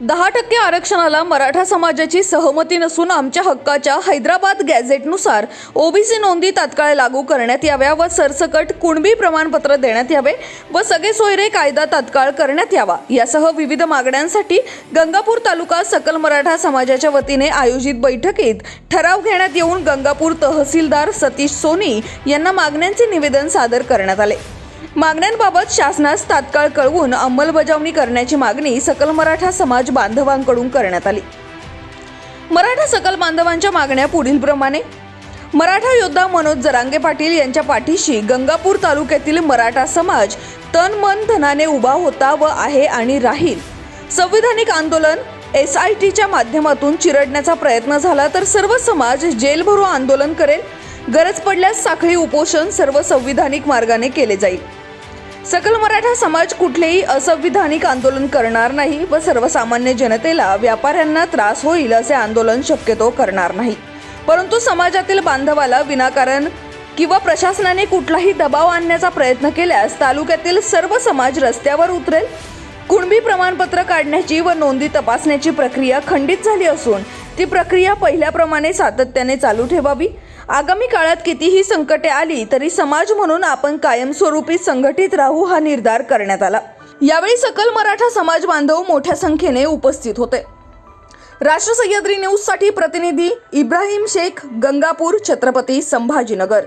दहा टक्के आरक्षणाला मराठा समाजाची सहमती नसून आमच्या हक्काच्या हैदराबाद गॅझेटनुसार ओबीसी नोंदी तात्काळ लागू करण्यात याव्या व सरसकट कुणबी प्रमाणपत्र देण्यात यावे व सगळे सोयरे कायदा तात्काळ करण्यात यावा. यासह विविध मागण्यांसाठी गंगापूर तालुका सकल मराठा समाजाच्या वतीने आयोजित बैठकीत ठराव घेण्यात येऊन गंगापूर तहसीलदार सतीश सोनी यांना मागण्यांचे निवेदन सादर करण्यात आले. मागण्यांबाबत शासनास तात्काळ कळवून अंमलबजावणी करण्याची मागणी सकल मराठा समाज बांधवांकडून करण्यात आली. मराठा सकल बांधवांच्या मागण्या पुढीलप्रमाणे. मराठा योद्धा मनोज जरांगे पाटील यांच्या पाठीशी गंगापूर तालुक्यातील मराठा समाज तन मन धनाने उभा होता व आहे आणि राहील. संविधानिक आंदोलन एस आय टीच्या माध्यमातून चिरडण्याचा प्रयत्न झाला तर सर्व समाज जेलभरू आंदोलन करेल गरज पडल्यास साखळी उपोषण सर्व संविधानिक मार्गाने केले जाईल. सकल मराठा समाज कुठलेही असंविधानिक आंदोलन करणार नाही व सर्वसामान्य जनतेला व्यापाऱ्यांना त्रास होईल असे आंदोलन शक्यतो करणार नाही. परंतु समाजातील बांधवाला विनाकारण किंवा प्रशासनाने कुठलाही दबाव आणण्याचा प्रयत्न केल्यास तालुक्यातील सर्व समाज रस्त्यावर उतरेल. कुणबी प्रमाणपत्र काढण्याची व नोंदी तपासण्याची प्रक्रिया खंडित झाली असून ती प्रक्रिया पहिल्याप्रमाणे सातत्याने चालू ठेवावी. आगामी काळात कितीही संकटे आली तरी समाज म्हणून आपण कायमस्वरूपी संघटित राहू हा निर्धार करण्यात आला. यावेळी सकल मराठा समाज बांधव मोठ्या संख्येने उपस्थित होते. राष्ट्र सह्याद्री न्यूजसाठी प्रतिनिधी इब्राहिम शेख गंगापूर छत्रपती संभाजीनगर.